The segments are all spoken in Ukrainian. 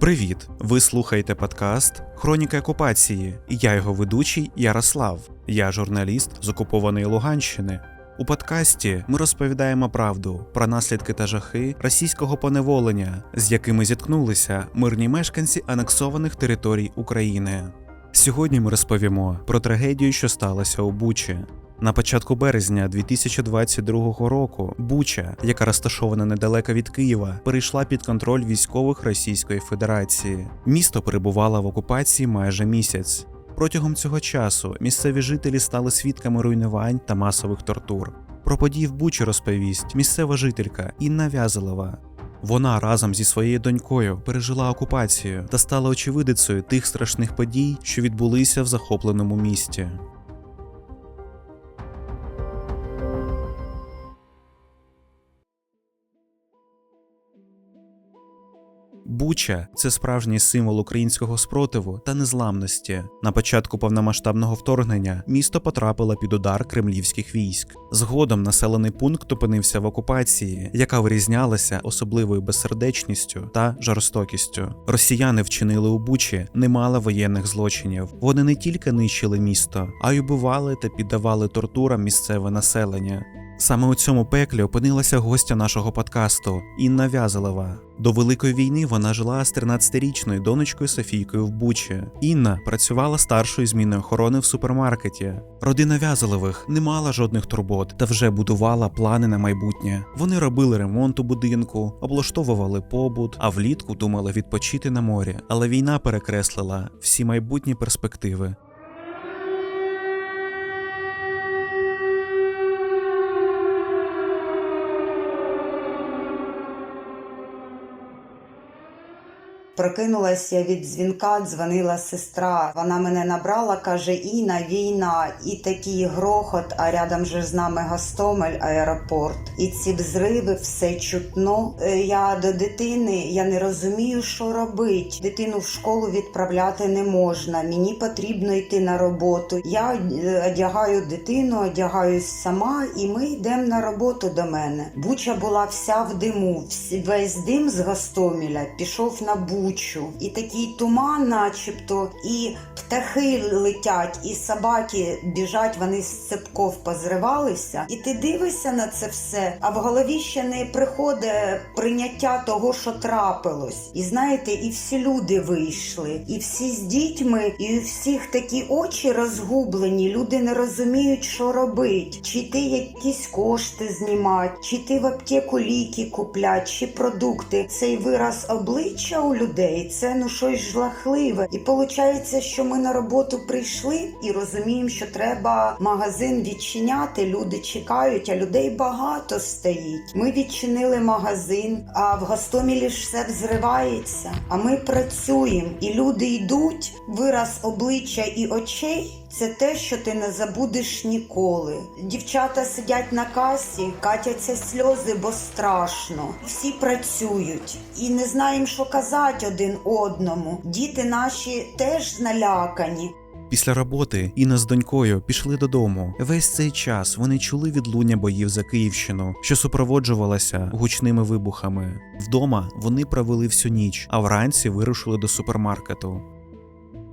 Привіт! Ви слухаєте подкаст Хроніка окупації, я його ведучий Ярослав. Я журналіст з окупованої Луганщини. У подкасті ми розповідаємо правду про наслідки та жахи російського поневолення, з якими зіткнулися мирні мешканці анексованих територій України. Сьогодні ми розповімо про трагедію, що сталася у Бучі. На початку березня 2022 року Буча, яка розташована недалеко від Києва, перейшла під контроль військових Російської Федерації. Місто перебувало в окупації майже місяць. Протягом цього часу місцеві жителі стали свідками руйнувань та масових тортур. Про події в Бучі розповість місцева жителька Інна Вязелова. Вона разом зі своєю донькою пережила окупацію та стала очевидицею тих страшних подій, що відбулися в захопленому місті. Буча це справжній символ українського спротиву та незламності. На початку повномасштабного вторгнення місто потрапило під удар кремлівських військ. Згодом населений пункт опинився в окупації, яка вирізнялася особливою безсердечністю та жорстокістю. Росіяни вчинили у Бучі немало воєнних злочинів. Вони не тільки нищили місто, а й убивали та піддавали тортурам місцеве населення. Саме у цьому пеклі опинилася гостя нашого подкасту Інна Вязелова. До Великої війни вона жила з 13-річною донечкою Софійкою в Бучі. Інна працювала старшою зміною охорони в супермаркеті. Родина Вязелових не мала жодних турбот та вже будувала плани на майбутнє. Вони робили ремонт у будинку, облаштовували побут, а влітку думали відпочити на морі. Але війна перекреслила всі майбутні перспективи. Прокинулася від дзвінка, дзвонила сестра. Вона мене набрала, каже: Іна, війна, і такий грохот, а рядом же з нами Гостомель, аеропорт. І ці взриви, все чутно. Е, Я до дитини, я не розумію, що робить. Дитину в школу відправляти не можна. Мені потрібно йти на роботу. Я е, одягаю дитину, одягаюсь сама, і ми йдемо на роботу до мене. Буча була вся в диму, весь дим з Гостомеля пішов на Бучу. І такий туман, начебто, і птахи летять, і собаки біжать, вони з цепков позривалися. І ти дивишся на це все, а в голові ще не приходить прийняття того, що трапилось. І знаєте, і всі люди вийшли, і всі з дітьми, і у всіх такі очі розгублені. Люди не розуміють, що робить. Чи йти якісь кошти знімати, чи йти в аптеку ліки купляти, чи продукти. Цей вираз обличчя у людей це ну щось жахливе. І виходить, що ми на роботу прийшли і розуміємо, що треба магазин відчиняти. Люди чекають, а людей багато стоїть. Ми відчинили магазин, а в Гастомілі ж все взривається. А ми працюємо, і люди йдуть. Вираз обличчя і очей. Це те, що ти не забудеш ніколи. Дівчата сидять на касі, катяться сльози, бо страшно. Всі працюють і не знаємо, що казати один одному. Діти наші теж налякані. Після роботи Інна з донькою пішли додому. Весь цей час вони чули відлуння боїв за Київщину, що супроводжувалася гучними вибухами. Вдома вони провели всю ніч, а вранці вирушили до супермаркету.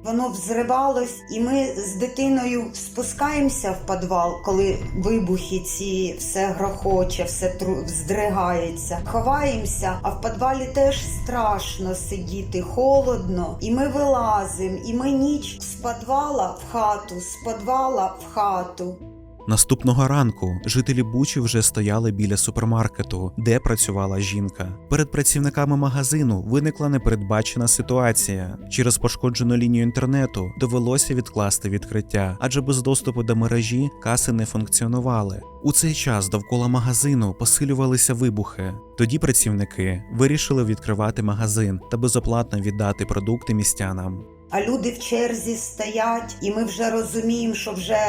Воно взривалось, і ми з дитиною спускаємося в підвал, коли вибухи ці все грохоче, все тру... здригається. Ховаємося, а в підвалі теж страшно сидіти, холодно. І ми вилазимо, і ми ніч з підвала в хату, з підвала в хату. Наступного ранку жителі Бучі вже стояли біля супермаркету, де працювала жінка. Перед працівниками магазину виникла непередбачена ситуація. Через пошкоджену лінію інтернету довелося відкласти відкриття, адже без доступу до мережі каси не функціонували. У цей час довкола магазину посилювалися вибухи. Тоді працівники вирішили відкривати магазин та безоплатно віддати продукти містянам. А люди в черзі стоять, і ми вже розуміємо, що вже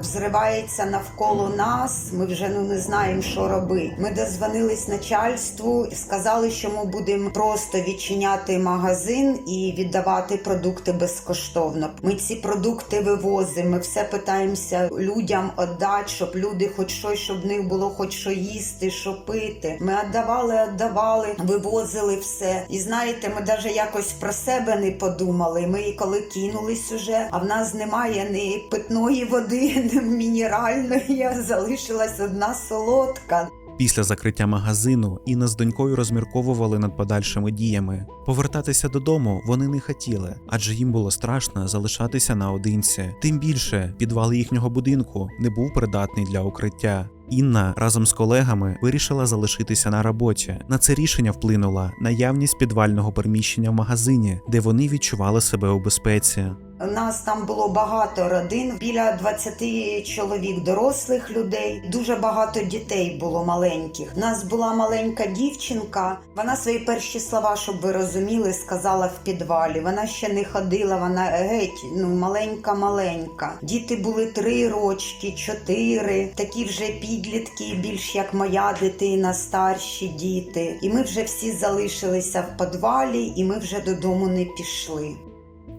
взривається навколо нас. Ми вже ну не знаємо, що робити. Ми дозвонились начальству, сказали, що ми будемо просто відчиняти магазин і віддавати продукти безкоштовно. Ми ці продукти вивозимо. Ми все питаємося людям віддати, щоб люди, хоч щось, щоб в них було хоч що їсти, що пити. Ми віддавали, віддавали, вивозили все. І знаєте, ми навіть якось про себе не подумали. Ми коли кинулись уже, а в нас немає ні питної води, ні мінеральної. Залишилась одна солодка. Після закриття магазину Інна з донькою розмірковували над подальшими діями. Повертатися додому вони не хотіли, адже їм було страшно залишатися наодинці. Тим більше підвал їхнього будинку не був придатний для укриття. Інна разом з колегами вирішила залишитися на роботі. На це рішення вплинула наявність підвального приміщення в магазині, де вони відчували себе у безпеці. Нас там було багато родин, біля 20 чоловік дорослих людей. Дуже багато дітей було маленьких. У нас була маленька дівчинка. Вона свої перші слова, щоб ви розуміли, сказала в підвалі. Вона ще не ходила. Вона геть, ну маленька, маленька. Діти були три рочки, чотири. Такі вже підлітки, більш як моя дитина, старші діти. І ми вже всі залишилися в підвалі, і ми вже додому не пішли.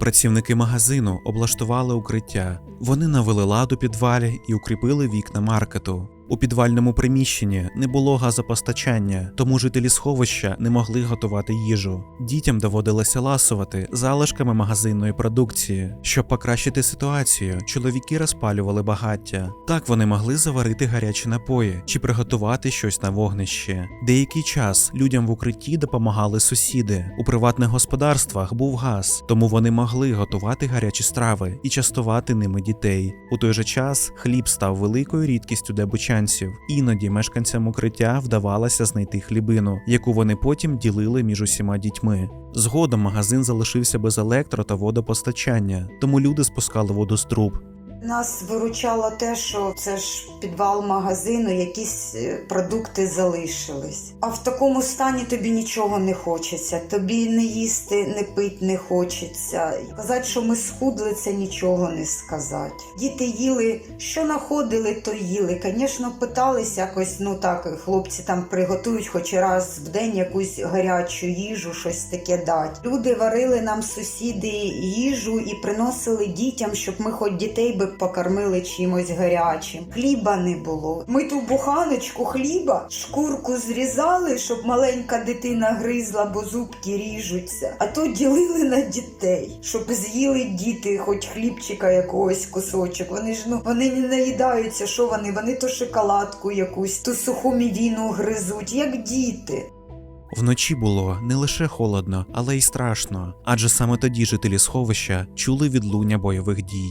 Працівники магазину облаштували укриття. Вони навели лад у підвалі і укріпили вікна маркету. У підвальному приміщенні не було газопостачання, тому жителі сховища не могли готувати їжу. Дітям доводилося ласувати залишками магазинної продукції. Щоб покращити ситуацію, чоловіки розпалювали багаття. Так вони могли заварити гарячі напої чи приготувати щось на вогнищі. Деякий час людям в укритті допомагали сусіди. У приватних господарствах був газ, тому вони могли готувати гарячі страви і частувати ними дітей. У той же час хліб став великою рідкістю для бучанців. Іноді мешканцям укриття вдавалося знайти хлібину, яку вони потім ділили між усіма дітьми. Згодом магазин залишився без електро та водопостачання, тому люди спускали воду з труб. Нас виручало те, що це ж підвал магазину, якісь е, продукти залишились. А в такому стані тобі нічого не хочеться. Тобі не їсти, не пити не хочеться. Казати, що ми схудли, це нічого не сказати. Діти їли, що находили, то їли. Звісно, питались якось, ну так, хлопці там приготують хоч раз в день якусь гарячу їжу, щось таке дати. Люди варили нам сусіди їжу і приносили дітям, щоб ми хоч дітей би покормили чимось гарячим. Хліба не було. Ми ту буханочку хліба, шкурку зрізали, щоб маленька дитина гризла, бо зубки ріжуться. А то ділили на дітей, щоб з'їли діти, хоч хлібчика якогось кусочок. Вони ж ну вони не наїдаються. Що вони? Вони то шоколадку якусь, то суху мівіну гризуть, як діти. Вночі було не лише холодно, але й страшно, адже саме тоді жителі сховища чули відлуння бойових дій.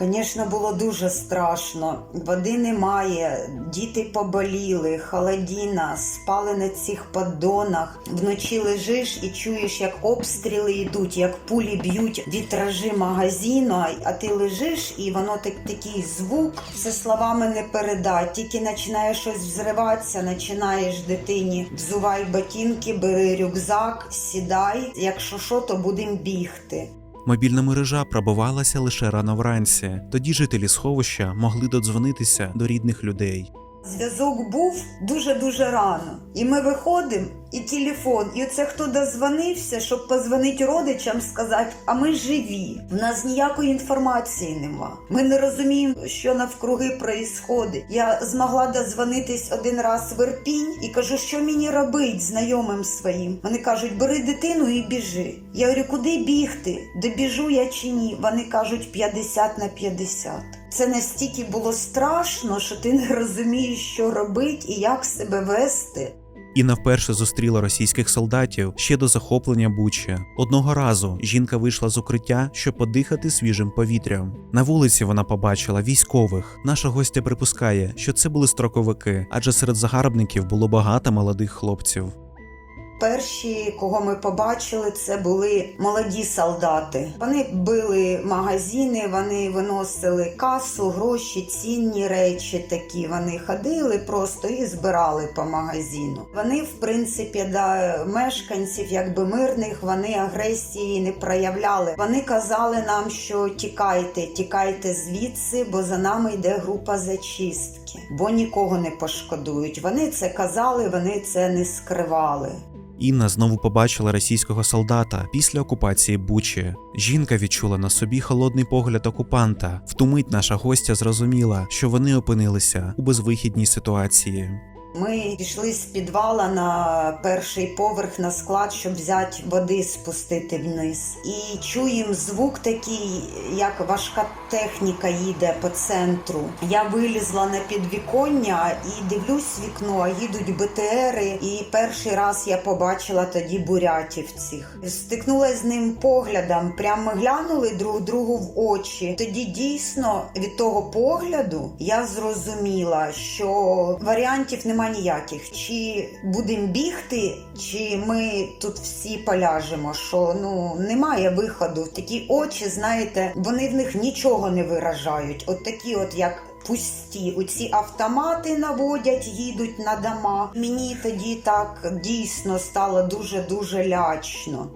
Звісно, було дуже страшно. Води немає, діти поболіли, холодіна, спали на цих поддонах. Вночі лежиш і чуєш, як обстріли йдуть, як пулі б'ють вітражі магазину, а- ти лежиш, і воно так такий звук, це словами не передать. Тільки починає щось взриватися, починаєш дитині, взувай ботинки, бери рюкзак, сідай. Якщо що, то будемо бігти. Мобільна мережа пробивалася лише рано вранці. Тоді жителі сховища могли додзвонитися до рідних людей. Зв'язок був дуже-дуже рано. І ми виходимо, і телефон. І оце хто дозвонився, щоб позвонити родичам, сказати, а ми живі. В нас ніякої інформації нема. Ми не розуміємо, що навкруги проїсходить. Я змогла дозвонитись один раз в Ірпінь і кажу, що мені робити знайомим своїм. Вони кажуть, бери дитину і біжи. Я говорю, куди бігти? Добіжу я чи ні? Вони кажуть 50 на 50. Це настільки було страшно, що ти не розумієш, що робити і як себе вести. Інна вперше зустріла російських солдатів ще до захоплення Бучі. Одного разу жінка вийшла з укриття, щоб подихати свіжим повітрям. На вулиці вона побачила військових. Наша гостя припускає, що це були строковики, адже серед загарбників було багато молодих хлопців. Перші, кого ми побачили, це були молоді солдати. Вони били магазини, вони виносили касу, гроші, цінні речі такі. Вони ходили просто і збирали по магазину. Вони, в принципі, да, мешканців, якби мирних, вони агресії не проявляли. Вони казали нам, що тікайте, тікайте звідси, бо за нами йде група зачистки, бо нікого не пошкодують. Вони це казали, вони це не скривали. Інна знову побачила російського солдата після окупації Бучі. Жінка відчула на собі холодний погляд окупанта. В ту мить наша гостя зрозуміла, що вони опинилися у безвихідній ситуації. Ми пішли з підвала на перший поверх на склад, щоб взяти води спустити вниз. І чуємо звук такий, як важка техніка їде по центру. Я вилізла на підвіконня і дивлюсь вікно, а їдуть БТРи. І перший раз я побачила тоді бурятів цих. Стикнулася з ним поглядом. Прямо глянули друг другу в очі. Тоді дійсно від того погляду я зрозуміла, що варіантів ніяких. Чи будемо бігти, чи ми тут всі поляжемо. Що ну немає виходу. Такі очі, знаєте, вони в них нічого не виражають. От такі, от як. Пусті, оці автомати наводять, їдуть на дома. Мені тоді так дійсно стало дуже дуже лячно.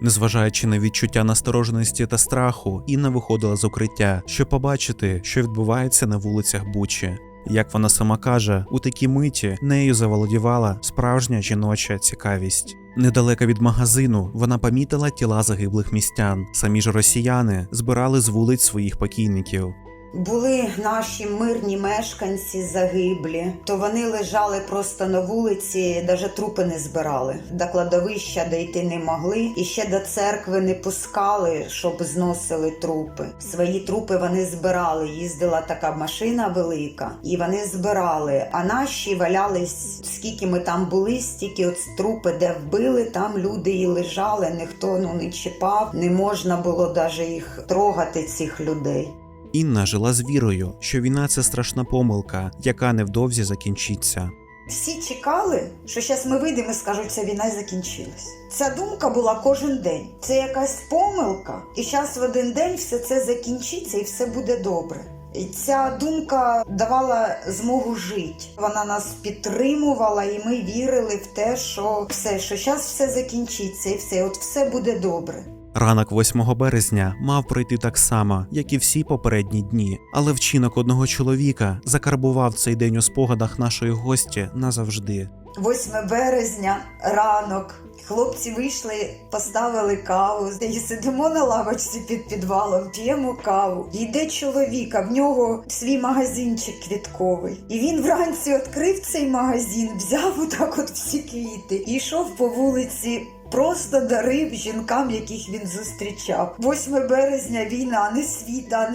Незважаючи на відчуття настороженості та страху, Інна виходила з укриття, щоб побачити, що відбувається на вулицях Бучі. Як вона сама каже, у такій миті нею заволодівала справжня жіноча цікавість. Недалеко від магазину вона помітила тіла загиблих містян. Самі ж росіяни збирали з вулиць своїх покійників. Були наші мирні мешканці загиблі, то вони лежали просто на вулиці, навіть трупи не збирали. До кладовища дійти не могли, і ще до церкви не пускали, щоб зносили трупи. Свої трупи вони збирали. Їздила така машина велика, і вони збирали. А наші валялись, скільки ми там були, стільки от трупи, де вбили, там люди і лежали. Ніхто ну не чіпав, не можна було навіть їх трогати, цих людей. Інна жила з вірою, що війна це страшна помилка, яка невдовзі закінчиться. Всі чекали, що зараз ми вийдемо і скажуть, ця війна закінчилась. Ця думка була кожен день. Це якась помилка, і зараз в один день все це закінчиться і все буде добре. І ця думка давала змогу жити. Вона нас підтримувала, і ми вірили в те, що все, що зараз все закінчиться, і все, от все буде добре. Ранок 8 березня мав пройти так само, як і всі попередні дні, але вчинок одного чоловіка закарбував цей день у спогадах нашої гості назавжди. 8 березня, ранок. Хлопці вийшли, поставили каву. І сидимо на лавочці під підвалом, п'ємо каву. Йде чоловік, а в нього свій магазинчик квітковий. І він вранці відкрив цей магазин, взяв отак от всі квіти і йшов по вулиці. Просто дарив жінкам, яких він зустрічав. 8 березня війна, не світа,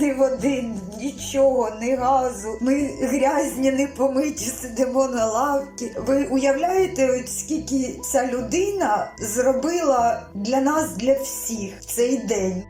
не води, нічого, ні газу. Ми грязні, не помиті, сидимо на лавці. Ви уявляєте, от скільки ця людина зробила для нас, для всіх в цей день?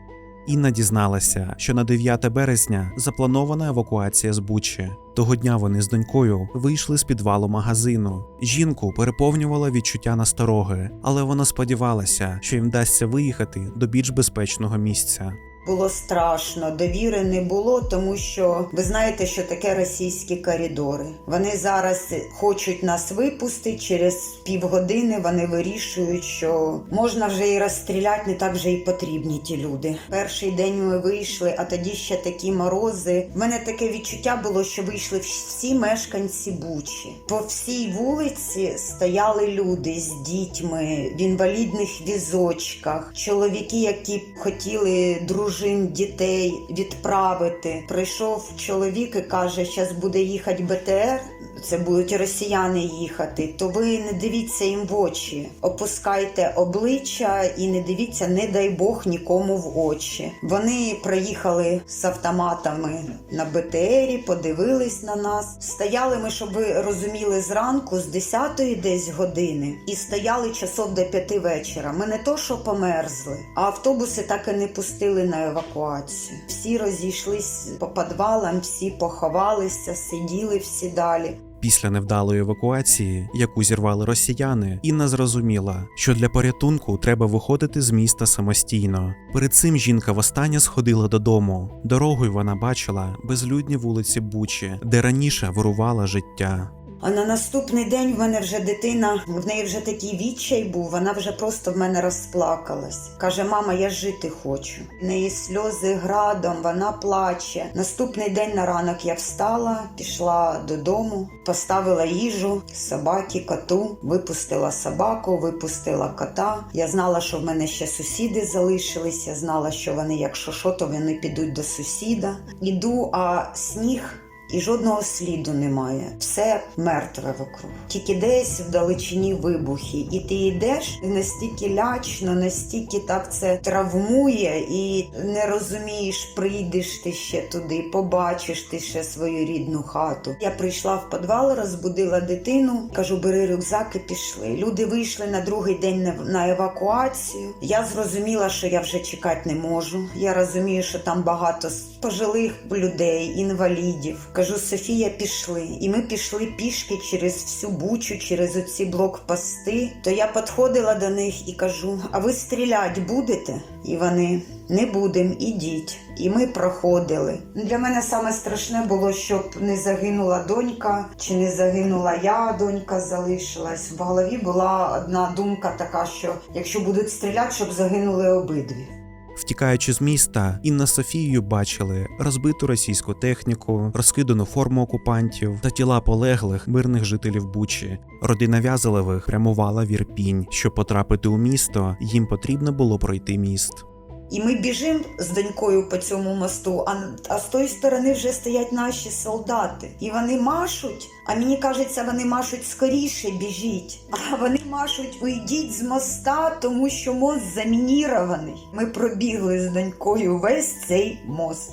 Інна дізналася, що на 9 березня запланована евакуація з Бучі. Того дня вони з донькою вийшли з підвалу магазину. Жінку переповнювало відчуття настороги, але вона сподівалася, що їм вдасться виїхати до більш безпечного місця. Було страшно, довіри не було, тому що ви знаєте, що таке російські коридори. Вони зараз хочуть нас випустити. Через півгодини вони вирішують, що можна вже і розстріляти, не так вже і потрібні ті люди. Перший день ми вийшли, а тоді ще такі морози. В мене таке відчуття було, що вийшли всі мешканці Бучі. По всій вулиці стояли люди з дітьми в інвалідних візочках, чоловіки, які хотіли дружин дітей відправити. Прийшов чоловік і каже, зараз буде їхати БТР. Це будуть росіяни їхати, то ви не дивіться їм в очі, опускайте обличчя і не дивіться, не дай Бог нікому в очі. Вони проїхали з автоматами на БТРі, подивились на нас. Стояли ми, щоб ви розуміли, зранку з 10 десь години, і стояли часов до 5 вечора. Ми не то, що померзли, а автобуси так і не пустили на евакуацію. Всі розійшлись по підвалам, всі поховалися, сиділи всі далі. Після невдалої евакуації, яку зірвали росіяни, Інна зрозуміла, що для порятунку треба виходити з міста самостійно. Перед цим жінка востаннє сходила додому. Дорогою вона бачила безлюдні вулиці Бучі, де раніше вирувала життя. А на наступний день в мене вже дитина, в неї вже такий відчай був, вона вже просто в мене розплакалась. Каже: мама, я жити хочу. В неї сльози градом, вона плаче. Наступний день на ранок я встала, пішла додому, поставила їжу собаки, коту, випустила собаку, випустила кота. Я знала, що в мене ще сусіди залишились. Я знала, що вони, якщо що, то вони підуть до сусіда. Іду, а сніг і жодного сліду немає. Все мертве вокруг. Тільки десь вдалечині вибухи. І ти йдеш настільки лячно, настільки так це травмує, і не розумієш, прийдеш ти ще туди, побачиш ти ще свою рідну хату. Я прийшла в підвал, розбудила дитину, кажу, бери рюкзак і пішли. Люди вийшли на другий день на евакуацію. Я зрозуміла, що я вже чекати не можу. Я розумію, що там багато пожилих людей, інвалідів. Кажу, Софія, пішли. І ми пішли пішки через всю бучу, через оці блокпости. То я підходила до них і кажу: а ви стріляти будете? І вони не будемо, ідіть. І ми проходили. Для мене саме страшне було, щоб не загинула донька, чи не загинула я, донька залишилась. В голові була одна думка така, що якщо будуть стріляти, щоб загинули обидві. Втікаючи з міста, Інна з Софією бачили розбиту російську техніку, розкидану форму окупантів та тіла полеглих мирних жителів Бучі. Родина В'язелевих прямувала в Ірпінь. Щоб потрапити у місто, їм потрібно було пройти міст. І ми біжимо з донькою по цьому мосту, а, а з тої сторони вже стоять наші солдати. І вони машуть, а мені кажеться, вони машуть скоріше біжіть. А вони машуть уйдіть з моста, тому що мост замінірований. Ми пробігли з донькою весь цей мост.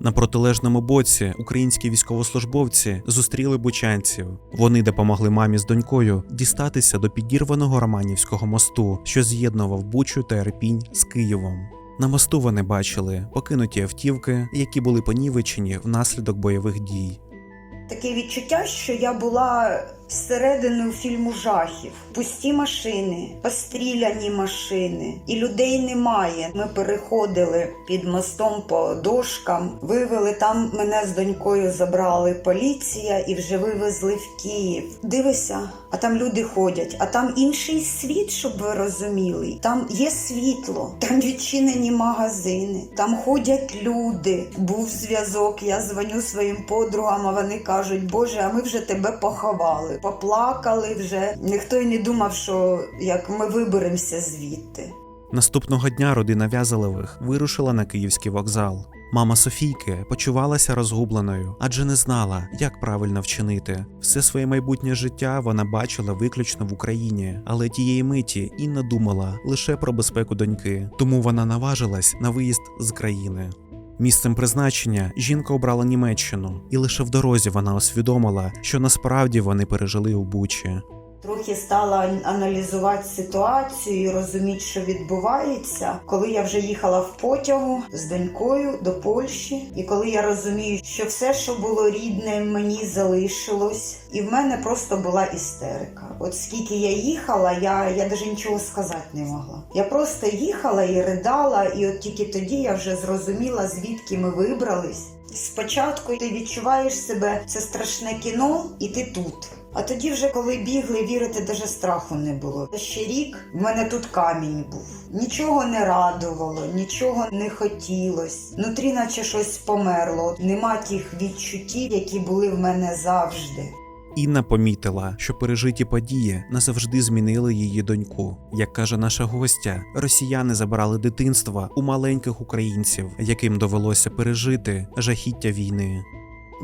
На протилежному боці українські військовослужбовці зустріли бучанців. Вони допомогли мамі з донькою дістатися до підірваного Романівського мосту, що з'єднував Бучу та Ірпінь з Києвом. На мосту вони бачили покинуті автівки, які були понівечені внаслідок бойових дій. Таке відчуття, що я була зсередини фільму жахів. Пусті машини, постріляні машини, і людей немає. Ми переходили під мостом по дошкам, вивели там. Мене з донькою забрали поліція і вже вивезли в Київ. Дивися, а там люди ходять, а там інший світ, щоб ви розуміли. Там є світло, там відчинені магазини, там ходять люди. Був зв'язок. Я дзвоню своїм подругам, а вони кажуть, Боже, а ми вже тебе поховали. Поплакали вже. Ніхто й не думав, що як ми виберемося звідти. Наступного дня родина В'язелевих вирушила на київський вокзал. Мама Софійки почувалася розгубленою, адже не знала, як правильно вчинити. Все своє майбутнє життя вона бачила виключно в Україні, але тієї миті Інна думала лише про безпеку доньки, тому вона наважилась на виїзд з країни. Місцем призначення жінка обрала Німеччину, і лише в дорозі вона усвідомила, що насправді вони пережили у Бучі. Трохи стала аналізувати ситуацію і розуміти, що відбувається, коли я вже їхала в потягу з донькою до Польщі, і коли я розумію, що все, що було рідне, мені залишилось, і в мене просто була істерика. От скільки я їхала, я, я навіть нічого сказати не могла. Я просто їхала і ридала, і от тільки тоді я вже зрозуміла, звідки ми вибрались. Спочатку ти відчуваєш себе це страшне кіно, і ти тут. А тоді, вже коли бігли, вірити даже страху не було. Ще рік в мене тут камінь був. Нічого не радувало, нічого не хотілось. Внутрі наче щось померло. Нема тих відчуттів, які були в мене завжди. Інна помітила, що пережиті події назавжди змінили її доньку. Як каже наша гостя, росіяни забрали дитинство у маленьких українців, яким довелося пережити жахіття війни.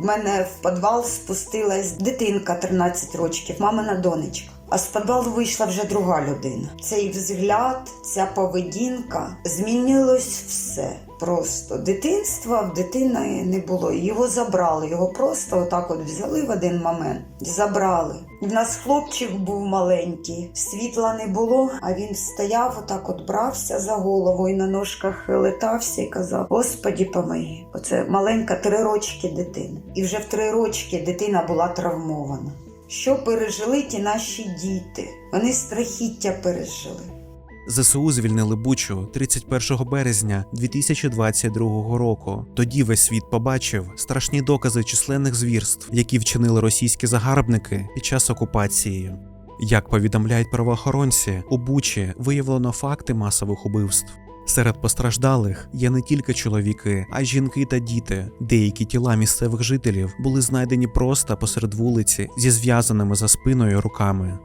В мене в підвал спустилась дитинка 13 років, мамина донечка. А з підвалу вийшла вже друга людина. Цей взгляд, ця поведінка змінилось все. Просто. Дитинства в дитини не було. Його забрали. Його просто отак от взяли в один момент. Забрали. І в нас хлопчик був маленький, світла не було, а він стояв, отак от брався за голову і на ножках летався і казав: Господі, помоги. Оце маленька три рочки дитини. І вже в три рочки дитина була травмована. Що пережили ті наші діти? Вони страхіття пережили. ЗСУ звільнили Бучу 31 березня 2022 року. Тоді весь світ побачив страшні докази численних звірств, які вчинили російські загарбники під час окупації. Як повідомляють правоохоронці, у Бучі виявлено факти масових убивств. Серед постраждалих є не тільки чоловіки, а й жінки та діти. Деякі тіла місцевих жителів були знайдені просто посеред вулиці зі зв'язаними за спиною руками.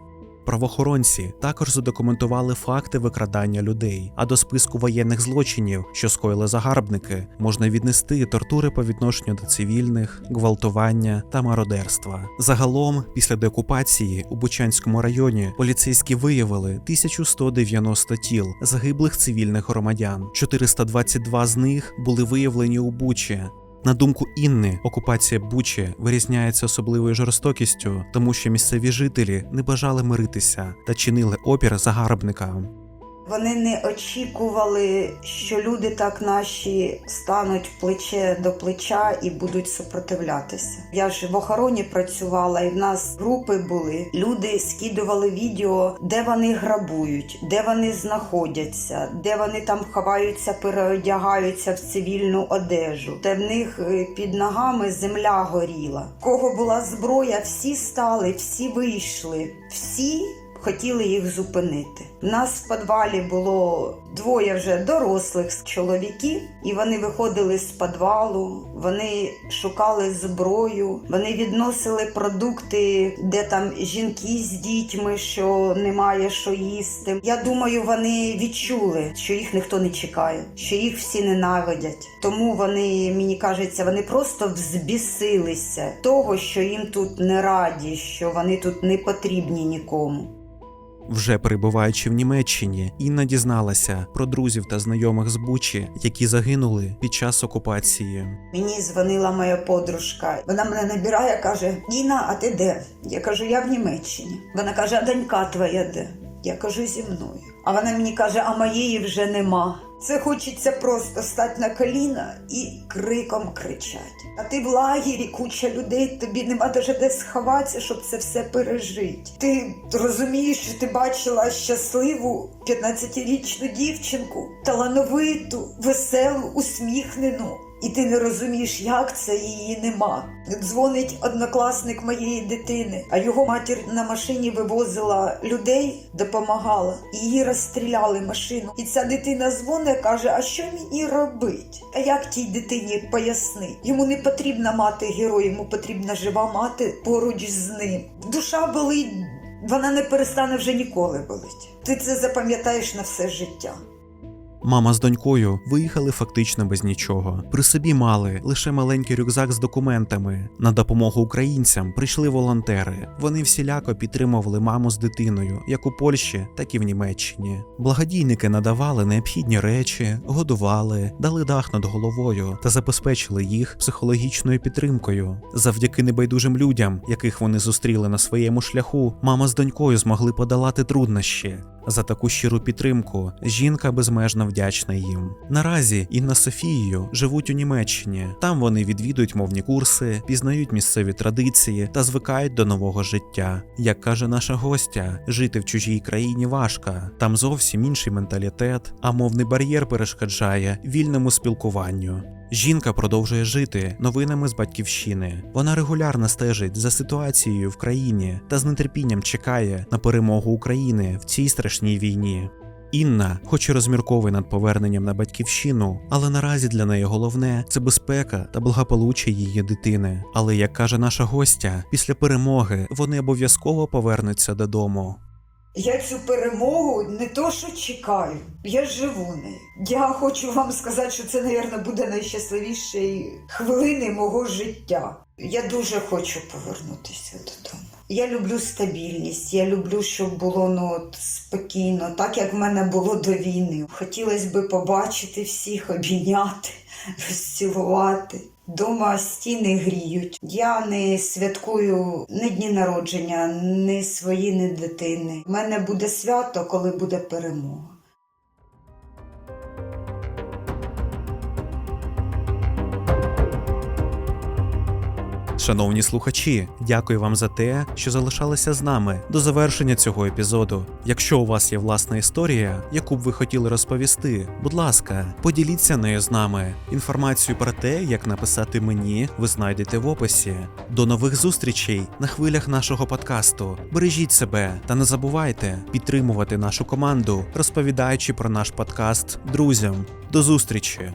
Правоохоронці також задокументували факти викрадання людей, а до списку воєнних злочинів, що скоїли загарбники, можна віднести тортури по відношенню до цивільних, гвалтування та мародерства. Загалом, після деокупації у Бучанському районі поліцейські виявили 1190 тіл загиблих цивільних громадян. 422 з них були виявлені у Бучі, на думку Інни, окупація Бучі вирізняється особливою жорстокістю, тому що місцеві жителі не бажали миритися та чинили опір загарбникам. Вони не очікували, що люди так наші стануть плече до плеча і будуть супротивлятися. Я ж в охороні працювала, і в нас групи були. Люди скидували відео, де вони грабують, де вони знаходяться, де вони там ховаються, переодягаються в цивільну одежу. Та в них е, під ногами земля горіла. В Кого була зброя, всі стали, всі вийшли, всі хотіли їх зупинити. У нас в підвалі було двоє вже дорослих чоловіків, і вони виходили з підвалу, вони шукали зброю, вони відносили продукти, де там жінки з дітьми, що немає що їсти. Я думаю, вони відчули, що їх ніхто не чекає, що їх всі ненавидять. Тому вони, мені кажеться, вони просто взбісилися того, що їм тут не раді, що вони тут не потрібні нікому. Вже перебуваючи в Німеччині, Інна дізналася про друзів та знайомих з Бучі, які загинули під час окупації. Мені дзвонила моя подружка. Вона мене набирає, каже: Інна, а ти де? Я кажу, я в Німеччині. Вона каже, а донька твоя де? Я кажу, зі мною. А вона мені каже, а моєї вже нема. Це хочеться просто стати на коліна і криком кричати. А ти в лагері, куча людей, тобі нема даже де сховатися, щоб це все пережити. Ти розумієш, що ти бачила щасливу 15-річну дівчинку, талановиту, веселу, усміхнену. І ти не розумієш, як це її нема. Дзвонить однокласник моєї дитини, а його матір на машині вивозила людей, допомагала, і її розстріляли машину. І ця дитина дзвонить, каже: А що мені робить? А як тій дитині поясни? Йому не потрібна мати героя, йому потрібна жива мати поруч з ним. Душа болить, вона не перестане вже ніколи болить. Ти це запам'ятаєш на все життя. Мама з донькою виїхали фактично без нічого. При собі мали лише маленький рюкзак з документами. На допомогу українцям прийшли волонтери. Вони всіляко підтримували маму з дитиною, як у Польщі, так і в Німеччині. Благодійники надавали необхідні речі, годували, дали дах над головою та забезпечили їх психологічною підтримкою. Завдяки небайдужим людям, яких вони зустріли на своєму шляху, мама з донькою змогли подолати труднощі. За таку щиру підтримку жінка безмежно вдячна їм. Наразі Інна Софією живуть у Німеччині. Там вони відвідують мовні курси, пізнають місцеві традиції та звикають до нового життя. Як каже наша гостя, жити в чужій країні важко. Там зовсім інший менталітет, а мовний бар'єр перешкоджає вільному спілкуванню. Жінка продовжує жити новинами з батьківщини. Вона регулярно стежить за ситуацією в країні та з нетерпінням чекає на перемогу України в цій страшній війні. Інна, хоч і розмірковує над поверненням на батьківщину, але наразі для неї головне це безпека та благополуччя її дитини. Але як каже наша гостя, після перемоги вони обов'язково повернуться додому. Я цю перемогу не то що чекаю, я живу нею. Я хочу вам сказати, що це, мабуть, буде найщасливіші хвилини мого життя. Я дуже хочу повернутися додому. Я люблю стабільність, я люблю, щоб було ну, спокійно, так як в мене було до війни. Хотілося би побачити всіх, обійняти, розцілувати. Дома стіни гріють. Я не святкую ні дні народження, ні свої, ні дитини. У мене буде свято, коли буде перемога. Шановні слухачі, дякую вам за те, що залишалися з нами до завершення цього епізоду. Якщо у вас є власна історія, яку б ви хотіли розповісти, будь ласка, поділіться нею з нами. Інформацію про те, як написати мені, ви знайдете в описі. До нових зустрічей на хвилях нашого подкасту. Бережіть себе та не забувайте підтримувати нашу команду, розповідаючи про наш подкаст друзям. До зустрічі!